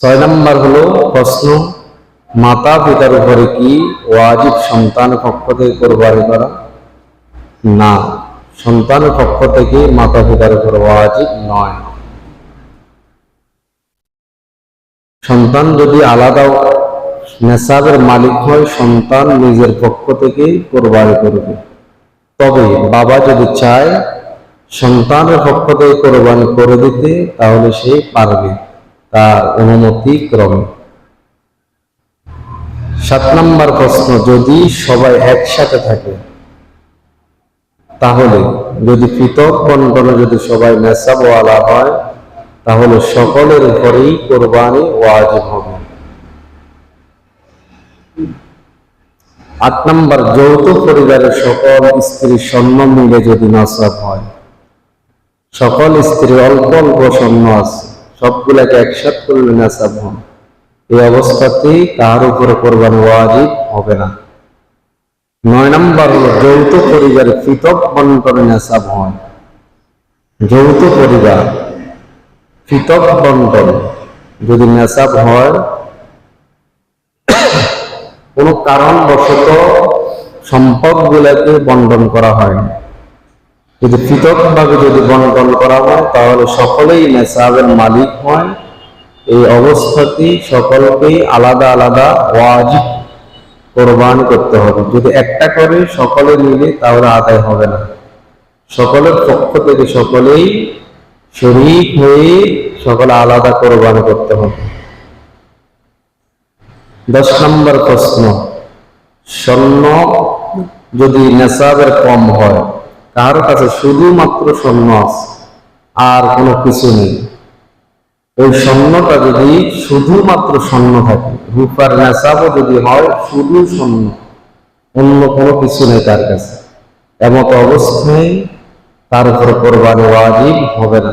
ছয় নম্বর হলো প্রশ্ন, মাতা পিতার উপরে কি ওয়াজিব সন্তান পক্ষ থেকে কোরবানি করা? না সন্তান পক্ষ থেকে মাতা পিতার উপর ওয়াজিব নয়। সন্তান যদি আলাদা নেশাবের মালিক হয়, সন্তান নিজের পক্ষ থেকে কোরবানি করবে। তবে বাবা যদি চায় সন্তানের পক্ষ থেকে কোরবানি করে দিতে, তাহলে সে পারবে। তার অনুমতি ক্রমে। সাত নম্বর প্রশ্ন, যদি সবাই একসাথে থাকে, তাহলে যদি পৃথক বন্টনে যদি সবাই নেশাবওয়ালা হয়, তাহলে সকলের উপরেই কোরবানি ওয়াজিব হবে। আট নম্বর, যৌথ পরিবারের সকল স্ত্রী স্বর্ণ মিলে যদি নাসাব হয়, সকল স্ত্রী অল্প অল্প স্বর্ণ আছে সবগুলাকে একসাথ করলে নাসাব হন এই অবস্থাতেই তার উপরে কোরবানি ওয়াজিব হবে না। নয় নম্বর হলো, যৌথ পরিবারে পৃথক বন্টনে নেশাব হয়। যৌথ পরিবার পৃথক বন্টন যদি নেশাব হয়, কোনো কারণবশত সম্পদগুলোকে বন্টন করা হয় না। যদি পৃথকভাবে যদি বন্টন করা হয়, তাহলে সকলেই নেশাবের মালিক হয়। এই অবস্থাতেই সকলকেই আলাদা আলাদা ওয়াজ কোরবান করতে হবে। যদি একটা করে সকলে মিলে তাহলে আদায় হবে না। সকলের পক্ষ থেকে সকলেই শরিক হয়ে সকলে আলাদা কোরবান করতে হবে। দশ নম্বর প্রশ্ন, স্বর্ণ যদি নেশাবের কম হয় কার কাছে শুধুমাত্র স্বর্ণ আছে, আর কোনো কিছু নেই। ওই স্বর্ণটা যদি শুধুমাত্র স্বর্ণ থাকে রূপার নেশাবও যদি হয়, শুধু স্বর্ণ অন্য কোনো কিছু নেই তার কাছে। এমত অবস্থায় তার উপর কোরবানি ওয়াজিব হবে না।